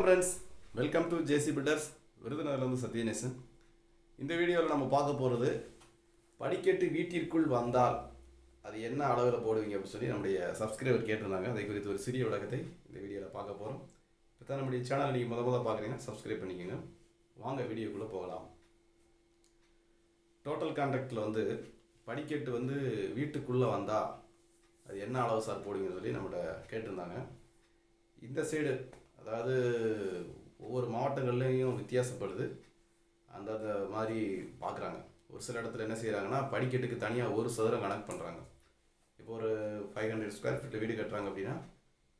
Friends welcome to JC builders விருதுநகர்லேருந்து Sathyanesan. இந்த வீடியோவில் நம்ம பார்க்க போகிறது படிக்கட்டு வீட்டிற்குள் வந்தால் அது என்ன அளவில் போடுவீங்க அப்படின்னு சொல்லி நம்முடைய சப்ஸ்கிரைபர் கேட்டிருந்தாங்க. அதை குறித்து ஒரு சிறிய விளக்கத்தை இந்த வீடியோவில் பார்க்க போகிறோம் இப்போ தான் நம்முடைய சேனல் நீங்கள் முத முதல் பார்க்குறீங்கன்னா சப்ஸ்கிரைப் பண்ணிக்கோங்க. வாங்க வீடியோக்குள்ளே போகலாம். டோட்டல் கான்ட்ராக்டில் வந்து படிக்கட்டு வந்து வீட்டுக்குள்ளே வந்தால் அது என்ன அளவு சார் போடுவீங்கன்னு சொல்லி நம்மகிட்ட கேட்டிருந்தாங்க. இந்த சைடு அதாவது ஒவ்வொரு மாவட்டங்கள்லேயும் வித்தியாசப்படுது. அந்தந்த மாதிரி பார்க்குறாங்க ஒரு சில இடத்துல என்ன செய்கிறாங்கன்னா படிக்கட்டுக்கு தனியாக ஒரு சதுரம் கணக்கு பண்ணுறாங்க இப்போ ஒரு ஃபைவ் ஹண்ட்ரட் ஸ்கொயர் ஃபீட்டில் வீடு கட்டுறாங்க அப்படின்னா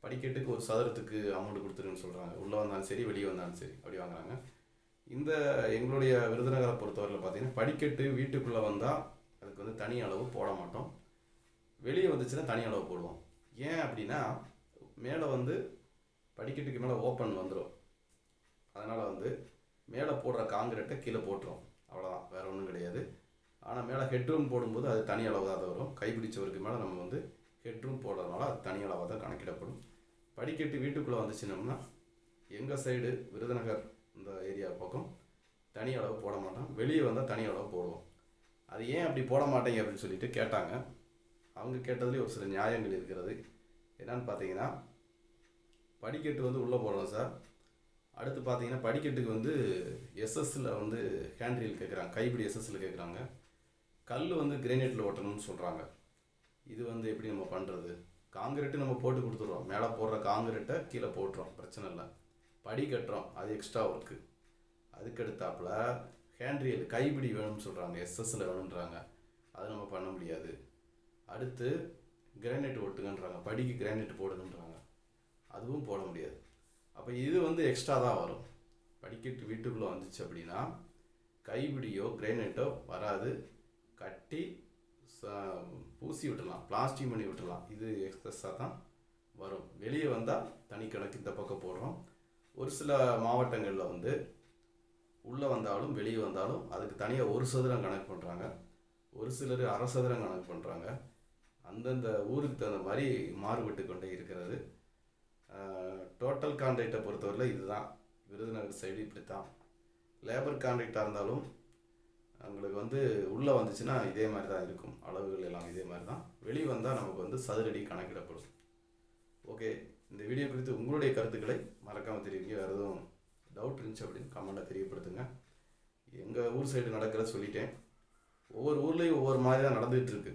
படிக்கட்டுக்கு ஒரு சதுரத்துக்கு அமௌண்ட் கொடுத்துருன்னு சொல்கிறாங்க உள்ளே வந்தாலும் சரி வெளியே வந்தாலும் சரி அப்படி வாங்குறாங்க. இந்த எங்களுடைய விருதுநகரை பொறுத்தவரையில் பார்த்தீங்கன்னா படிக்கட்டு வீட்டுக்குள்ளே வந்தால் அதுக்கு வந்து தனி அளவு போட மாட்டோம். வெளியே வந்துச்சுன்னா தனி அளவு போடுவோம். ஏன் அப்படின்னா மேலே வந்து படிக்கட்டுக்கு மேலே ஓப்பன் வந்துடும் அதனால் வந்து மேலே போடுற காங்கிரீட்டை கீழே போட்டுரும். அவ்வளோதான் வேறு ஒன்றும் கிடையாது. ஆனால் மேலே ஹெட்ரூம் போடும்போது அது தனி அளவு தான் வரும். கைப்பிடிச்சவருக்கு மேலே நம்ம வந்து ஹெட்ரூம் போடுறதுனால அது தனி அளவாக தான் கணக்கிடப்படும். படிக்கட்டு வீட்டுக்குள்ளே வந்துச்சுனோம்னா எங்கள் சைடு விருதுநகர் இந்த ஏரியா பக்கம் தனி அளவு போட மாட்டோம். வெளியே வந்தால் தனி அளவு போடுவோம். அது ஏன் அப்படி போட மாட்டேங்க அப்படின்னு சொல்லிட்டு கேட்டாங்க. அவங்க கேட்டதுலேயும் ஒரு சில நியாயங்கள் இருக்கிறது. என்னன்னு பார்த்தீங்கன்னா படிக்கட்டு வந்து உள்ளே போடுறோம் சார். அடுத்து பார்த்தீங்கன்னா படிக்கட்டுக்கு வந்து எஸ்எஸ்சில் வந்து ஹேண்ட்ரீல் கேட்குறாங்க கைப்பிடி எஸ்எஸ்சில் கேட்குறாங்க கல் வந்து கிரேனைட்டில் ஓட்டணும்னு சொல்கிறாங்க இது வந்து எப்படி நம்ம பண்ணுறது காங்கிரீட்டு நம்ம போட்டு கொடுத்துட்றோம். மேலே போடுற காங்கிரீட்டை கீழே போட்டுறோம். பிரச்சனை இல்லை. படி கட்டுறோம். அது எக்ஸ்ட்ரா ஒர்க்கு அதுக்கு அடுத்தாப்புல கைப்பிடி வேணும்னு சொல்கிறாங்க எஸ்எஸ்ஸில் வேணுன்றாங்க அது நம்ம பண்ண முடியாது. அடுத்து கிரானைட் ஓட்டுங்கன்றாங்க படிக்கு கிரானைட் போடுங்கன்றாங்க. அதுவும் போட முடியாது. அப்போ இது வந்து எக்ஸ்ட்ரா தான் வரும். படிக்கட்டு வீட்டுக்குள்ளே வந்துச்சு அப்படின்னா கைபிடியோ கிரைனைட்டோ வராது. கட்டி ச- பூசி விட்டுடலாம். பிளாஸ்டிக் பண்ணி விட்டுடலாம். இது எக்ஸஸாக தான் வரும். வெளியே வந்தால் தனி கணக்கு இந்த பக்கம் போடுறோம். ஒரு சில மாவட்டங்களில் வந்து உள்ளே வந்தாலும் வெளியே வந்தாலும் அதுக்கு தனியாக ஒரு சதுரம் கணக்கு பண்ணுறாங்க ஒரு சிலர் அரை சதுரம் கணக்கு பண்ணுறாங்க அந்தந்த ஊருக்கு தகுந்த மாதிரி மாறுபட்டு கொண்டே இருக்கிறது. டோட்டல் கான்ட்ராக்டை பொறுத்தவரையில் இதுதான். விருதுநகர் சைடு இப்படி தான் லேபர் கான்ட்ராக்டாக இருந்தாலும் உங்களுக்கு வந்து உள்ளே வந்துச்சுன்னா இதே மாதிரி தான் இருக்கும். அளவுகள் எல்லாம் இதே மாதிரி தான் வெளியே வந்தால் நமக்கு வந்து சதுரடி கணக்கிடப்படும். ஓகே இந்த வீடியோ குறித்து உங்களுடைய கருத்துக்களை மறக்காமல் தெரிவிங்க. வேறு எதுவும் டவுட் இருந்துச்சு அப்படின்னு கமெண்ட்டில் தெரியப்படுத்துங்க. எங்கள் ஊர் சைடு நடக்கிறத சொல்லிட்டேன். ஒவ்வொரு ஊர்லேயும் ஒவ்வொரு மாதிரி தான் நடந்துகிட்ருக்கு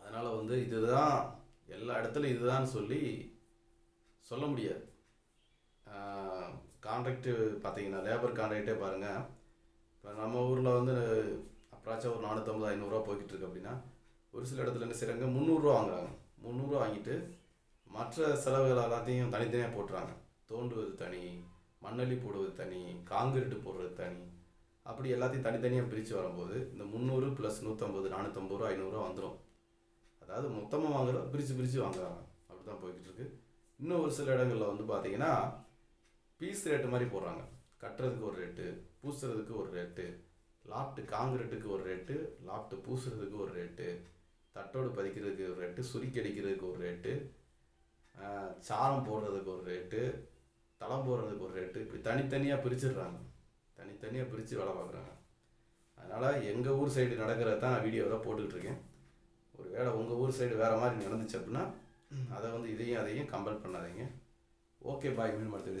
அதனால் வந்து இதுதான் எல்லா இடத்துலையும் இதுதான் சொல்லி சொல்ல முடியாது. கான்ட்ராக்டு பார்த்தீங்கன்னா லேபர் கான்ட்ராக்டே பாருங்கள் இப்போ நம்ம ஊரில் வந்து அப்ராச்சா ஒரு நானூற்றம்பது ஐநூறுரூவா போய்கிட்டு இருக்கு அப்படின்னா ஒரு சில இடத்துல என்ன செய்கிறாங்க முந்நூறுரூவா வாங்குறாங்க. முந்நூறுரூவா வாங்கிட்டு மற்ற செலவுகள் எல்லாத்தையும் தனித்தனியாக போட்டுறாங்க. தோண்டுவது தனி மண்ணள்ளி போடுவது தனி காங்கிரீட்டு போடுறது தனி அப்படி எல்லாத்தையும் தனித்தனியாக பிரித்து வரும்போது இந்த முந்நூறு ப்ளஸ் நூற்றம்பது நானூற்றம்பது ரூபா ஐநூறுரூவா வந்துடும் அதாவது மொத்தமாக வாங்குற பிரித்து பிரித்து வாங்குறாங்க. அப்படி தான் போய்கிட்டு இருக்குது இன்னும் ஒரு சில இடங்களில் வந்து பார்த்தீங்கன்னா பீஸ் ரேட்டு மாதிரி போடுறாங்க. கட்டுறதுக்கு ஒரு ரேட்டு பூசுறதுக்கு ஒரு ரேட்டு லாப்ட்டு காங்கிரீட்டுக்கு ஒரு ரேட்டு லாப்ட்டு பூசுறதுக்கு ஒரு ரேட்டு தட்டோடு பதிக்கிறதுக்கு ஒரு ரேட்டு சுருக்கி அடிக்கிறதுக்கு ஒரு ரேட்டு சாரம் போடுறதுக்கு ஒரு ரேட்டு தளம் போடுறதுக்கு ஒரு ரேட்டு இப்படி தனித்தனியாக பிரிச்சிடுறாங்க. தனித்தனியாக பிரித்து வேலை பார்க்குறாங்க. அதனால் எங்கள் ஊர் சைடு நடக்கிறத தான் நான் வீடியோவில் போட்டுக்கிட்டு இருக்கேன். ஒரு வேளை உங்கள் ஊர் சைடு வேறு மாதிரி நடந்துச்சு அப்படின்னா அதை வந்து இதையும் அதையும் கம்பேர் பண்ணாதீங்க. Okay bye. மீன் மருத்துவ